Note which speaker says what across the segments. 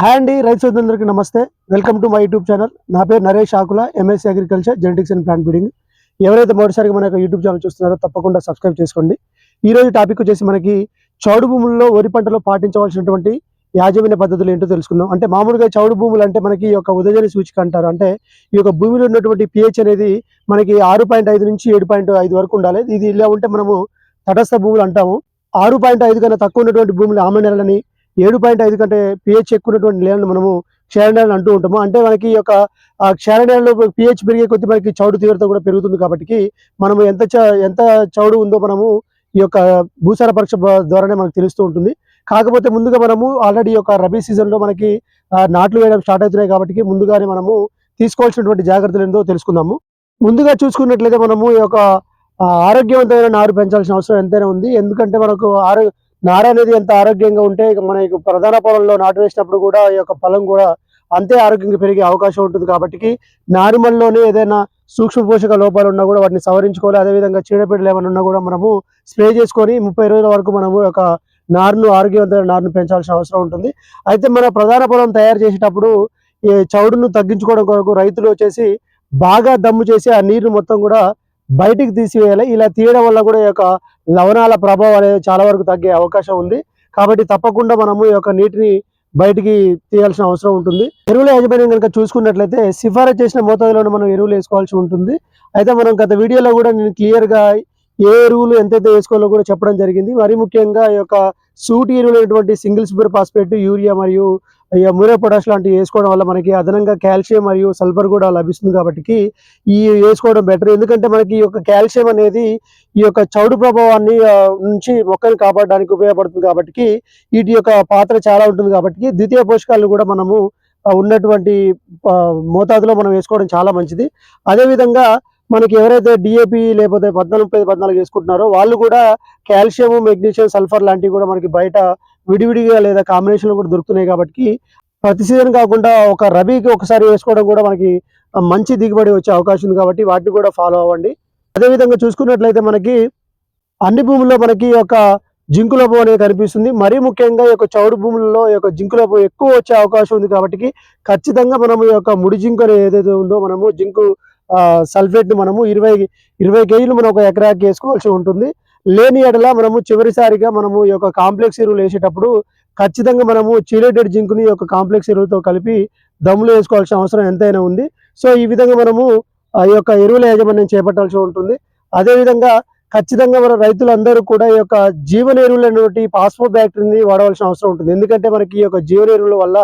Speaker 1: Hi అండి రైతు సోదరులందరికీ నమస్తే. Welcome to my YouTube channel. నా పేరు Naresh Akula MSc agriculture genetics and plant breeding ఎవరైతే మొదటిసారిగా మన యొక్క యూట్యూబ్ ఛానల్ చూస్తున్నారో తప్పకుండా సబ్స్క్రైబ్ చేసుకోండి. ఈ రోజు టాపిక్ వచ్చేసి మనకి చౌడు భూముల్లో వరి పంటలో పాటించవలసినటువంటి యాజమాన్య పద్ధతులు ఏంటో తెలుసుకుందాం. అంటే మామూలుగా చౌడు భూములు అంటే మనకి ఈ యొక్క ఉదయని సూచిక అంటారు. అంటే ఈ యొక్క భూమిలో ఉన్నటువంటి పిహెచ్ అనేది మనకి ఆరు పాయింట్ ఐదు నుంచి ఏడు పాయింట్ ఐదు వరకు ఉండాలి. ఇది ఇలా ఉంటే మనము తటస్థ భూములు అంటాము. ఆరు పాయింట్ ఐదు కన్నా తక్కువ ఉన్నటువంటి భూములు ఆమె నెలని ఏడు పాయింట్ ఐదు కంటే పిహెచ్ ఎక్కువ ఉన్నటువంటి నేలను మనము క్షార అంటూ ఉంటాము. అంటే మనకి ఈ యొక్క ఆ క్షార పిహెచ్ పెరిగే కొద్దీ మనకి చౌడు తీవ్రత కూడా పెరుగుతుంది కాబట్టి మనము ఎంత చ- ఎంత చౌడు ఉందో మనము ఈ యొక్క భూసార పరీక్ష ద్వారానే మనకు తెలుస్తూ ఉంటుంది. కాకపోతే ముందుగా మనము ఆల్రెడీ యొక్క రబీ సీజన్లో మనకి నాట్లు వేయడం స్టార్ట్ అవుతున్నాయి కాబట్టి ముందుగానే మనము తీసుకోవాల్సినటువంటి జాగ్రత్తలు ఏందో తెలుసుకుందాము. ముందుగా చూసుకున్నట్లయితే మనము ఈ యొక్క ఆరోగ్యవంతమైన నారు పెంచాల్సిన అవసరం ఎంతైనా ఉంది. ఎందుకంటే మనకు ఆరో నార అనేది ఎంత ఆరోగ్యంగా ఉంటే ఇక మన ప్రధాన పొలంలో నాటు వేసినప్పుడు కూడా ఈ యొక్క పొలం కూడా అంతే ఆరోగ్యంగా పెరిగే అవకాశం ఉంటుంది కాబట్టి నారుమల్లోనే ఏదైనా సూక్ష్మ పోషక లోపాలు ఉన్నా కూడా వాటిని సవరించుకోవాలి. అదేవిధంగా చీడపీడలు ఏమైనా ఉన్నా కూడా మనము స్ప్రే చేసుకొని ముప్పై రోజుల వరకు మనము ఒక నారును ఆరోగ్యవంతమైన నారును పెంచాల్సిన అవసరం ఉంటుంది. అయితే మన ప్రధాన పొలం తయారు చేసేటప్పుడు ఈ చౌడును తగ్గించుకోవడం కొరకు రైతులు వచ్చేసి బాగా దమ్ము చేసి ఆ నీరుని మొత్తం కూడా బయటికి తీసివేయాలి. ఇలా తీయడం వల్ల కూడా ఈ యొక్క లవణాల ప్రభావం అనేది చాలా వరకు తగ్గే అవకాశం ఉంది. కాబట్టి తప్పకుండా మనము ఈ యొక్క నీటిని బయటికి తీయాల్సిన అవసరం ఉంటుంది. ఎరువుల యాజమాన్యం కనుక చూసుకున్నట్లయితే సిఫారసు చేసిన మోతాదులోనే మనం ఎరువులు వేసుకోవాల్సి ఉంటుంది. అయితే మనం గత వీడియోలో కూడా నేను క్లియర్గా ఏ ఎరువులు ఎంతైతే వేసుకోవాలో కూడా చెప్పడం జరిగింది. మరి ముఖ్యంగా ఈ యొక్క సూటి ఎరువులు సింగిల్ సూపర్ ఫాస్ఫేట్ యూరియా మరియు మురే పొటాష్ లాంటివి వేసుకోవడం వల్ల మనకి అదనంగా కాల్షియం మరియు సల్ఫర్ కూడా లభిస్తుంది కాబట్టి ఈ వేసుకోవడం బెటర్. ఎందుకంటే మనకి ఈ యొక్క కాల్షియం అనేది ఈ యొక్క చౌడు ప్రభావాన్ని నుంచి మొక్కలు కాపాడడానికి ఉపయోగపడుతుంది కాబట్టి వీటి యొక్క పాత్ర చాలా ఉంటుంది కాబట్టి ద్వితీయ పోషకాలను కూడా మనము ఉన్నటువంటి మోతాదులో మనం వేసుకోవడం చాలా మంచిది. అదేవిధంగా మనకి ఎవరైతే డిఏపి లేకపోతే పద్నాలుగు ముప్పై పద్నాలుగు వేసుకుంటున్నారో వాళ్ళు కూడా కాల్షియం మెగ్నీషియం సల్ఫర్ లాంటివి కూడా మనకి బయట విడివిడిగా లేదా కాంబినేషన్లో కూడా దొరుకుతున్నాయి కాబట్టి ప్రతి సీజన్ కాకుండా ఒక రబీకి ఒకసారి వేసుకోవడం కూడా మనకి మంచి దిగుబడి వచ్చే అవకాశం ఉంది కాబట్టి వాటిని కూడా ఫాలో అవ్వండి. అదేవిధంగా చూసుకున్నట్లయితే మనకి అన్ని భూముల్లో మనకి ఒక యొక్క జింకు లోపం అనేది కనిపిస్తుంది. మరీ ముఖ్యంగా ఈ యొక్క చౌడు భూములలో ఈ యొక్క జింకు లోపం ఎక్కువ వచ్చే అవకాశం ఉంది కాబట్టి ఖచ్చితంగా మనము ఈ యొక్క ముడి జింకు అనేది ఏదైతే ఉందో మనము జింకు సల్ఫేట్ని మనము ఇరవై ఇరవై కేజీలు మనం ఒక ఎకరాకి వేసుకోవాల్సి ఉంటుంది. లేని ఎడల మనము చివరిసారిగా మనము ఈ యొక్క కాంప్లెక్స్ ఎరువులు వేసేటప్పుడు ఖచ్చితంగా మనము చీలేటెడ్ జింకుని యొక్క కాంప్లెక్స్ ఎరువులతో కలిపి దమ్ములు వేసుకోవాల్సిన అవసరం ఎంతైనా ఉంది. సో ఈ విధంగా మనము ఆ యొక్క ఎరువుల యాజమాన్యం చేపట్టాల్సి ఉంటుంది. అదేవిధంగా ఖచ్చితంగా మన రైతులందరూ కూడా ఈ యొక్క జీవన ఎరువులైనటువంటి పాస్పోర్ట్ బ్యాక్టరీని వాడవలసిన అవసరం ఉంటుంది. ఎందుకంటే మనకి ఈ యొక్క జీవన ఎరువుల వల్ల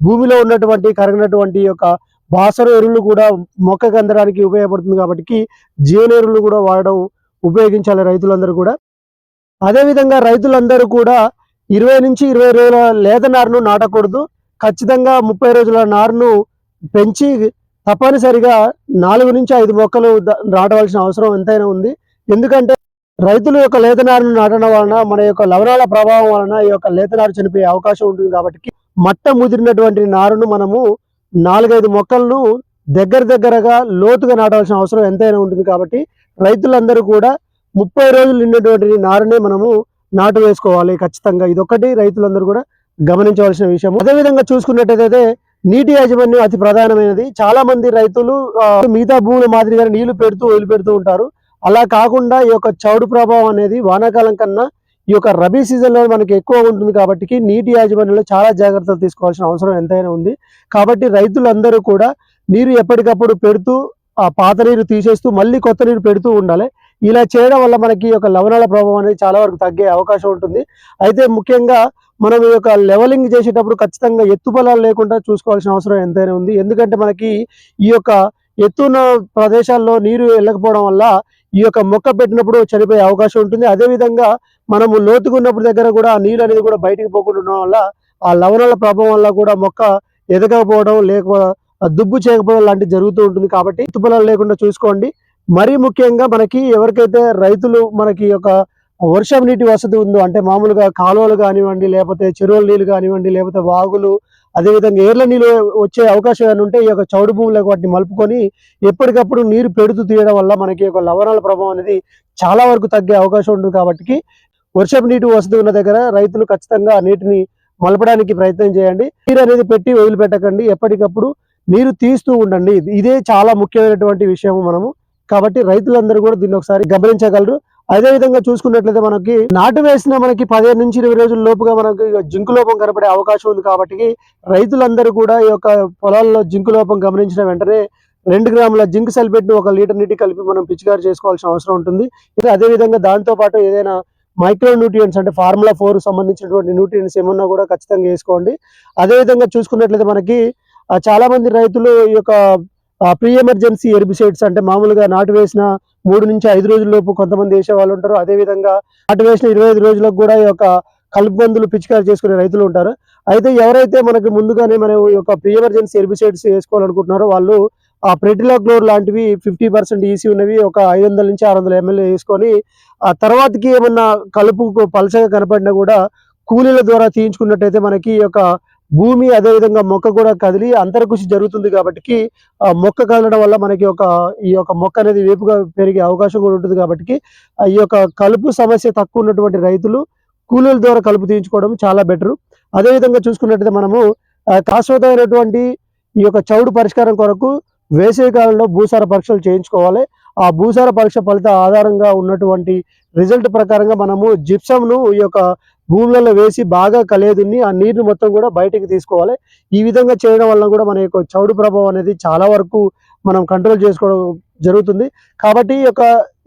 Speaker 1: భూమిలో ఉన్నటువంటి కరగినటువంటి యొక్క బాసర ఎరువులు కూడా మొక్క అందడానికి ఉపయోగపడుతుంది కాబట్టి జీవన ఎరువులు కూడా వాడడం ఉపయోగించాలి రైతులందరూ కూడా. అదేవిధంగా రైతులందరూ కూడా ఇరవై నుంచి ఇరవై రోజుల లేత నారును నాటకూడదు. ఖచ్చితంగా ముప్పై రోజుల నారును పెంచి తప్పనిసరిగా నాలుగు నుంచి ఐదు మొక్కలు నాటవలసిన అవసరం ఎంతైనా ఉంది. ఎందుకంటే రైతుల యొక్క లేతనారును నాటడం వలన మన యొక్క లవణాల ప్రభావం వలన ఈ యొక్క లేతనారు చనిపోయే అవకాశం ఉంటుంది కాబట్టి మట్ట ముదిరినటువంటి నారును మనము నాలుగైదు మొక్కలను దగ్గర దగ్గరగా లోతుగా నాటవలసిన అవసరం ఎంతైనా ఉంటుంది కాబట్టి రైతులందరూ కూడా ముప్పై రోజులు నిండినటువంటి నారునే మనము నాటు వేసుకోవాలి ఖచ్చితంగా. ఇదొక్కటి రైతులందరూ కూడా గమనించవలసిన విషయం. అదేవిధంగా చూసుకున్నట్టయితే నీటి యాజమాన్యం అతి ప్రధానమైనది. చాలా మంది రైతులు మిగతా భూముల మాదిరిగా నీళ్ళు పెడుతూ వదిలిపెడుతూ ఉంటారు. అలా కాకుండా ఈ యొక్క చౌడు ప్రభావం అనేది వానాకాలం కన్నా ఈ యొక్క రబీ సీజన్లో మనకి ఎక్కువ ఉంటుంది కాబట్టి నీటి యాజమాన్యంలో చాలా జాగ్రత్తలు తీసుకోవాల్సిన అవసరం ఎంతైనా ఉంది. కాబట్టి రైతులందరూ కూడా నీరు ఎప్పటికప్పుడు పెడుతూ ఆ పాత నీరు తీసేస్తూ మళ్ళీ కొత్త నీరు పెడుతూ ఉండాలి. ఇలా చేయడం వల్ల మనకి ఈ యొక్క లవణాల ప్రభావం అనేది చాలా వరకు తగ్గే అవకాశం ఉంటుంది. అయితే ముఖ్యంగా మనం ఈ యొక్క లెవలింగ్ చేసేటప్పుడు ఖచ్చితంగా ఎత్తు పొలాలు లేకుండా చూసుకోవాల్సిన అవసరం ఎంతైనా ఉంది. ఎందుకంటే మనకి ఈ యొక్క ఎత్తున్న ప్రదేశాల్లో నీరు వెళ్ళకపోవడం వల్ల ఈ యొక్క మొక్క పెట్టినప్పుడు చనిపోయే అవకాశం ఉంటుంది. అదేవిధంగా మనము లోతుకున్నప్పుడు దగ్గర కూడా ఆ అనేది కూడా బయటికి పోకుండా ఉండడం వల్ల ఆ లవణాల ప్రభావం వల్ల కూడా మొక్క ఎదగకపోవడం లేకపోతే దుబ్బు చేయకపోవడం లాంటివి జరుగుతూ ఉంటుంది కాబట్టి ఎత్తు పొలాలు లేకుండా చూసుకోండి. మరీ ముఖ్యంగా మనకి ఎవరికైతే రైతులు మనకి యొక్క వర్షం నీటి వసతి ఉందో అంటే మామూలుగా కాలువలు కానివ్వండి లేకపోతే చెరువుల నీళ్ళు కానివ్వండి లేకపోతే వాగులు అదేవిధంగా ఏర్ల నీళ్ళు వచ్చే అవకాశం ఏమైనా ఉంటే ఈ యొక్క చౌడు భూములకు వాటిని మలుపుకొని ఎప్పటికప్పుడు నీరు పెడుతూ తీయడం వల్ల మనకి ఒక లవణాల ప్రభావం అనేది చాలా వరకు తగ్గే అవకాశం ఉంటుంది కాబట్టి వర్షపు నీటి వసతి ఉన్న దగ్గర రైతులు ఖచ్చితంగా నీటిని మలపడానికి ప్రయత్నం చేయండి. నీరు అనేది పెట్టి వదిలిపెట్టకండి ఎప్పటికప్పుడు నీరు తీస్తూ ఉండండి. ఇదే చాలా ముఖ్యమైనటువంటి విషయం మనము. కాబట్టి రైతులందరూ కూడా దీన్ని ఒకసారి గమనించగలరు. అదే విధంగా చూసుకున్నట్లయితే మనకి నాటు వేసిన మనకి పదిహేను నుంచి ఇరవై రోజుల లోపుగా మనకి జింకు లోపం కనపడే అవకాశం ఉంది కాబట్టి రైతులందరూ కూడా ఈ యొక్క పొలాల్లో జింకు లోపం గమనించిన వెంటనే రెండు గ్రాముల జింక్ సల్ఫేట్ను ఒక లీటర్ నీటి కలిపి మనం పిచికారి చేసుకోవాల్సిన అవసరం ఉంటుంది. ఇంకా అదే విధంగా దాంతో పాటు ఏదైనా మైక్రో న్యూట్రియన్స్ అంటే ఫార్ములా ఫోర్ సంబంధించినటువంటి న్యూట్రియన్స్ ఏమన్నా కూడా ఖచ్చితంగా వేసుకోండి. అదే విధంగా చూసుకున్నట్లయితే మనకి చాలామంది రైతులు ఈ యొక్క ప్రీ ఎమర్జెన్సీ ఎర్బిసైడ్స్ అంటే మామూలుగా నాటు వేసిన మూడు నుంచి ఐదు రోజుల్లోపు కొంతమంది వేసే వాళ్ళు ఉంటారు. అదే విధంగా నాటు వేసిన ఇరవై ఐదు రోజులకు కూడా ఈ యొక్క కలుపు మందులు పిచికారి చేసుకునే రైతులు ఉంటారు. అయితే ఎవరైతే మనకి ముందుగానే మనం ఈ యొక్క ప్రీ ఎమర్జెన్సీ ఎర్బిసైడ్స్ వేసుకోవాలనుకుంటున్నారో వాళ్ళు ఆ ప్రెటిలాక్లోర్ లాంటివి ఫిఫ్టీ పర్సెంట్ ఈసీ ఉన్నవి ఒక ఐదు వందల నుంచి ఆరు వందల ఎంఎల్ఏ వేసుకొని ఆ తర్వాతకి ఏమన్నా కలుపు పలచగా కనపడినా కూడా కూలీల ద్వారా తీయించుకున్నట్టయితే మనకి ఈ యొక్క భూమి అదే విధంగా మొక్క కూడా కదిలి అంతరకృషి జరుగుతుంది కాబట్టి ఆ మొక్క కదలడం వల్ల మనకి ఒక ఈ యొక్క మొక్క అనేది వేపుగా పెరిగే అవకాశం కూడా ఉంటుంది కాబట్టి ఈ యొక్క కలుపు సమస్య తక్కువ ఉన్నటువంటి రైతులు కూలీల ద్వారా కలుపు తీయించుకోవడం చాలా బెటర్. అదే విధంగా చూసుకున్నట్టయితే మనము ఆ, శాశ్వతమైనటువంటి ఈ యొక్క చౌడు పరిష్కారం కొరకు వేసవి కాలంలో భూసార పరీక్షలు చేయించుకోవాలి. ఆ భూసార పరీక్ష ఫలిత ఆధారంగా ఉన్నటువంటి రిజల్ట్ ప్రకారంగా మనము జిప్సమ్ను ఈ యొక్క భూములలో వేసి బాగా కలేదుని ఆ నీరుని మొత్తం కూడా బయటికి తీసుకోవాలి. ఈ విధంగా చేయడం వల్ల కూడా మన యొక్క చౌడు ప్రభావం అనేది చాలా వరకు మనం కంట్రోల్ చేసుకోవడం జరుగుతుంది. కాబట్టి ఈ యొక్క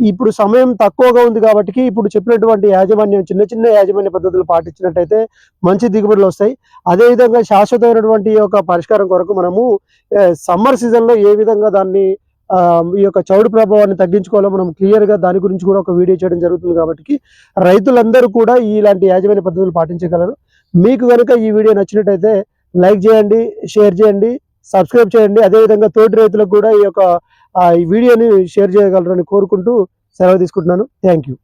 Speaker 1: ఇప్పుడు సమయం తక్కువగా ఉంది కాబట్టి ఇప్పుడు చెప్పినటువంటి యాజమాన్యం చిన్న చిన్న యాజమాన్య పద్ధతులు పాటించినట్టయితే మంచి దిగుబడులు వస్తాయి. అదే విధంగా శాశ్వతమైనటువంటి ఈ యొక్క పరిష్కారం కొరకు మనము సమ్మర్ సీజన్లో ఏ విధంగా దాన్ని ఈ యొక్క చౌడు ప్రభావాన్ని తగ్గించుకోవాలో మనం క్లియర్గా దాని గురించి కూడా ఒక వీడియో చేయడం జరుగుతుంది కాబట్టి రైతులందరూ కూడా ఇలాంటి యాజమాన్య పద్ధతులు పాటించగలరు. మీకు కనుక ఈ వీడియో నచ్చినట్టయితే లైక్ చేయండి షేర్ చేయండి సబ్స్క్రైబ్ చేయండి. అదేవిధంగా తోటి రైతులకు కూడా ఈ యొక్క ఈ వీడియోని షేర్ చేయగలరని కోరుకుంటూ సెలవు తీసుకుంటున్నాను. Thank you.